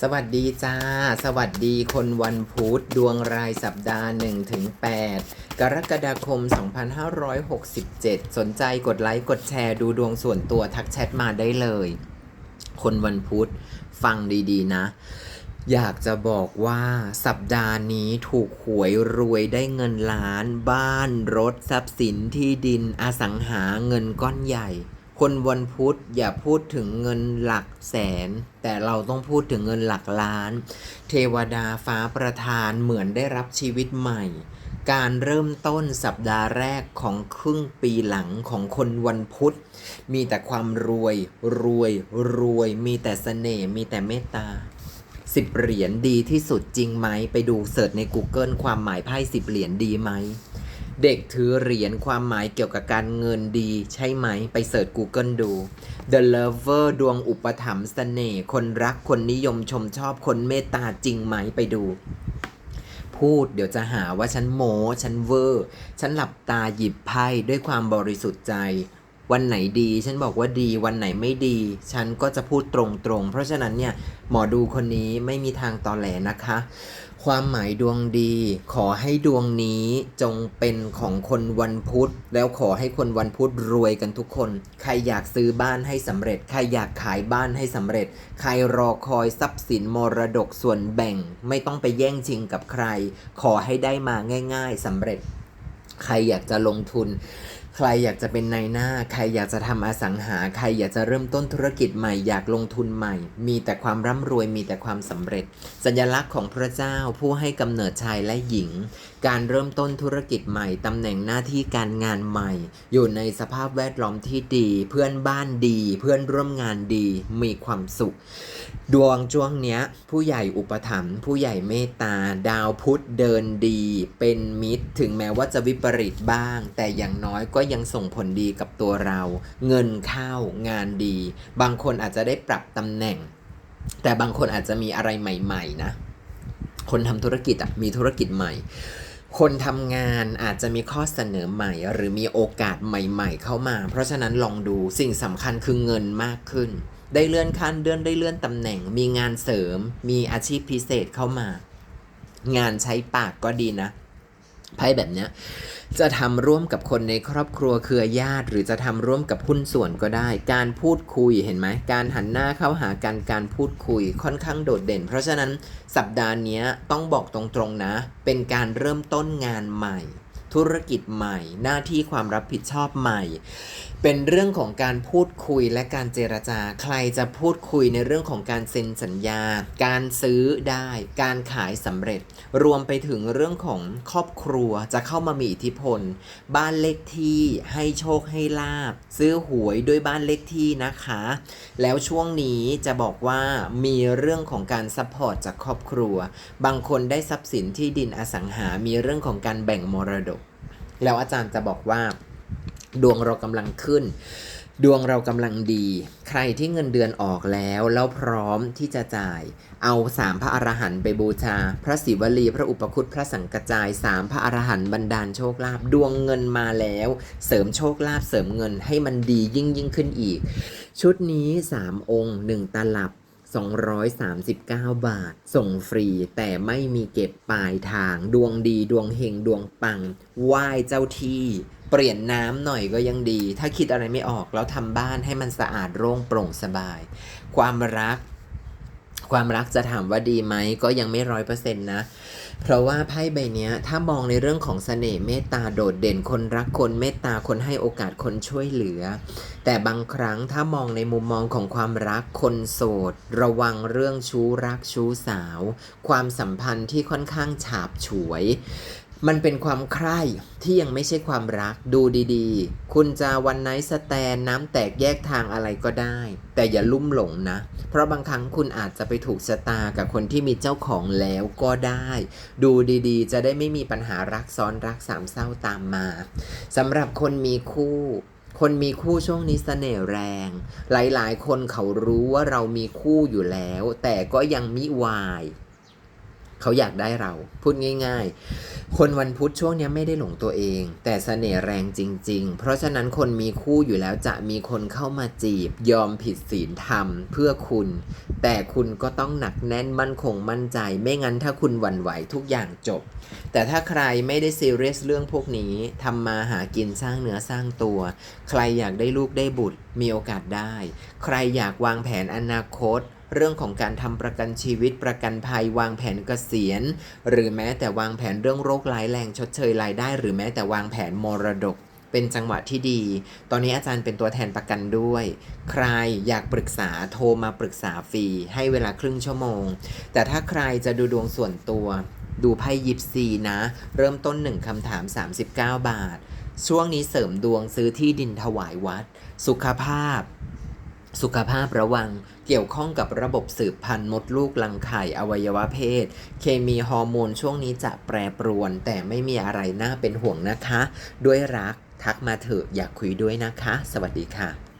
สวัสดีจ้า สวัสดีคนวันพุธดวงรายสัปดาห์1ถึง8กรกฎาคม 2567 สนใจกดไลค์กดแชร์ดูดวงส่วนตัวทักแชทมาได้เลย คนวันพุธฟังดีๆนะ อยากจะบอกว่าสัปดาห์นี้ถูกหวยรวยได้เงินล้าน บ้านรถทรัพย์สินที่ดินอสังหาเงินก้อนใหญ่ คนวันพุธอย่าพูดถึงเงินหลักแสน แต่เราต้องพูดถึงเงินหลักล้าน เทวดาฟ้าประทานเหมือนได้รับชีวิตใหม่ การเริ่มต้นสัปดาห์แรกของครึ่งปีหลังของคนวันพุธ มีแต่ความรวยรวยรวย มีแต่เสน่ห์มีแต่เมตตาสิบเหรียญดีที่สุดจริงไหม ไปดูเสิร์ชใน Google ความหมายไพ่สิบเหรียญดีไหม เด็กถือเหรียญความหมายเกี่ยวกับการเงินดีใช่ไหม ไปเสิร์ช Google ดู The Lover ดวงอุปถัมภ์เสน่ห์คนรักคนนิยมชมชอบคนเมตตาจริงไหมไปดู พูดเดี๋ยวจะหาว่าฉันโม้ฉันเวอร์ ฉันหลับตาหยิบไพ่ด้วยความบริสุทธิ์ใจ วันไหนดี ฉันบอกว่าดี วันไหนไม่ดี ฉันก็จะพูดตรงๆ เพราะฉะนั้นเนี่ยหมอดูคนนี้ไม่มีทางตอแหลนะคะ ความหมายดวงดี ขอให้ดวงนี้จงเป็นของคนวันพุธ แล้วขอให้คนวันพุธรวยกันทุกคน ใครอยากซื้อบ้านให้สำเร็จ ใครอยากขายบ้านให้สำเร็จ ใครรอคอยทรัพย์สินมรดกส่วนแบ่ง ไม่ต้องไปแย่งชิงกับใคร ขอให้ได้มาง่าย ๆสำเร็จ ใครอยากจะลงทุน ใครอยากจะเป็นนายหน้า ใครอยากจะทำอสังหา ใครอยากจะเริ่มต้นธุรกิจใหม่ อยากลงทุนใหม่ มีแต่ความร่ำรวย มีแต่ความสำเร็จ สัญลักษณ์ของพระเจ้าผู้ให้กำเนิดชายและหญิง การเริ่มต้นธุรกิจใหม่ตำแหน่งหน้าที่การงานใหม่ อยู่ในสภาพแวดล้อมที่ดี เพื่อนบ้านดี เพื่อนร่วมงานดี มีความสุข ดวงช่วงเนี้ย ผู้ใหญ่อุปถัมภ์ผู้ใหญ่เมตตา ดาวพุธเดินดี เป็นมิตร ถึงแม้ว่าจะวิปริตบ้าง แต่อย่างน้อยก็ยังส่งผลดีกับตัวเรา เงินเข้างานดี บางคนอาจจะได้ปรับตำแหน่ง แต่บางคนอาจจะมีอะไรใหม่ ๆ นะ คนทำธุรกิจอะมีธุรกิจใหม่ คนทำงานอาจจะมีข้อเสนอใหม่ หรือมีโอกาสใหม่ ๆ เข้ามา เพราะฉะนั้นลองดูสิ่งสำคัญคือเงินมากขึ้น ได้เลื่อนขั้นเดือนได้เลื่อนตำแหน่ง มีงานเสริม มีอาชีพพิเศษเข้ามา งานใช้ปากก็ดีนะไพ่แบบเนี้ย จะทำร่วมกับคนในครอบครัวเครือญาติ หรือจะทำร่วมกับหุ้นส่วนก็ได้ การพูดคุยเห็นไหมการหันหน้าเข้าหากันการพูดคุยค่อนข้างโดดเด่น เพราะฉะนั้นสัปดาห์นี้ต้องบอกตรงๆนะ เป็นการเริ่มต้นงานใหม่ ธุรกิจใหม่ หน้าที่ความรับผิดชอบใหม่ เป็นเรื่องของการพูดคุยและการเจรจา ใครจะพูดคุยในเรื่องของการเซ็นสัญญา การซื้อได้ การขายสำเร็จ รวมไปถึงเรื่องของครอบครัวจะเข้ามามีอิทธิพล บ้านเลขที่ให้โชคให้ลาบ ซื้อหวยด้วยบ้านเลขที่นะคะ แล้วช่วงนี้จะบอกว่ามีเรื่องของการซัพพอร์ตจากครอบครัว บางคนได้ทรัพย์สินที่ดินอสังหา มีเรื่องของการแบ่งมรดก แล้วอาจารย์จะบอกว่า ดวงเรากำลังขึ้น ดวงเรากำลังดี ใครที่เงินเดือนออกแล้ว แล้วพร้อมที่จะจ่าย เอาสามพระอรหันต์ไปบูชา พระศิวลี พระอุปคุตพระสังกจายสามพระอรหันต์บันดาลโชคลาภดวงเงินมาแล้ว เสริมโชคลาภเสริมเงินให้มันดียิ่งยิ่งขึ้นอีก ชุดนี้3องค์1ตลับ 239 บาท ส่งฟรี แต่ไม่มีเก็บปลายทาง ดวงดีดวงเฮงดวงปังไหว้เจ้าที่ เปลี่ยนน้ำหน่อยก็ยังดี ถ้าคิดอะไรไม่ออกแล้วทำบ้านให้มันสะอาดโล่งโปร่งสบาย ความรัก ความรักจะถามว่าดีไหมก็ยังไม่ร้อยเปอร์เซ็นต์นะ เพราะว่าไพ่ใบนี้ถ้ามองในเรื่องของเสน่ห์เมตตาโดดเด่นคนรักคนเมตตาคนให้โอกาสคนช่วยเหลือ แต่บางครั้งถ้ามองในมุมมองของความรักคนโสด ระวังเรื่องชู้รักชู้สาว ความสัมพันธ์ที่ค่อนข้างฉาบฉวย มันเป็นความใคร่ที่ยังไม่ใช่ความรักดูดีๆ คุณจะวันไนสแตนน้ำแตกแยกทางอะไรก็ได้ แต่อย่าลุ่มหลงนะ เพราะบางครั้งคุณอาจจะไปถูกชะตากับคนที่มีเจ้าของแล้วก็ได้ ดูดีๆ จะได้ไม่มีปัญหารักซ้อนรักสามเศร้าตามมาสำหรับคนมีคู่คนมีคู่ช่วงนี้เสน่ห์แรง หลายๆ คนเขารู้ว่าเรามีคู่อยู่แล้ว แต่ก็ยังมิวาย เขาอยากได้เรา พูดง่าย ๆ คนวันพุธช่วงนี้ไม่ได้หลงตัวเอง แต่เสน่ห์แรงจริง ๆ เพราะฉะนั้นคนมีคู่อยู่แล้วจะมีคนเข้ามาจีบ ยอมผิดศีลธรรมเพื่อคุณ แต่คุณก็ต้องหนักแน่นมั่นคงมั่นใจ ไม่งั้นถ้าคุณหวั่นไหวทุกอย่างจบ แต่ถ้าใครไม่ได้ซีเรียสเรื่องพวกนี้ทำมาหากินสร้างเนื้อสร้างตัว ใครอยากได้ลูกได้บุตรมีโอกาสได้ ใครอยากวางแผนอนาคต เรื่องของการทำประกันชีวิตประกันภัยวางแผนเกษียณ หรือแม้แต่วางแผนเรื่องโรคร้ายแรงชดเชยรายได้ หรือแม้แต่วางแผนมรดกเป็นจังหวะที่ดี ตอนนี้อาจารย์เป็นตัวแทนประกันด้วย ใครอยากปรึกษาโทรมาปรึกษาฟรี ให้เวลาครึ่งชั่วโมง แต่ถ้าใครจะดูดวงส่วนตัว ดูไพ่ยิปซีนะ เริ่มต้น 1คำถาม 39 บาท ช่วงนี้เสริมดวงซื้อที่ดินถวายวัด สุขภาพ สุขภาพระวังเกี่ยวข้องกับระบบสืบพันธุ์มดลูกรังไข่อวัยวะเพศ เคมีฮอร์โมนช่วงนี้จะแปรปรวน แต่ไม่มีอะไรน่าเป็นห่วงนะคะ ด้วยรักทักมาเถอะอยากคุยด้วยนะคะ สวัสดีค่ะ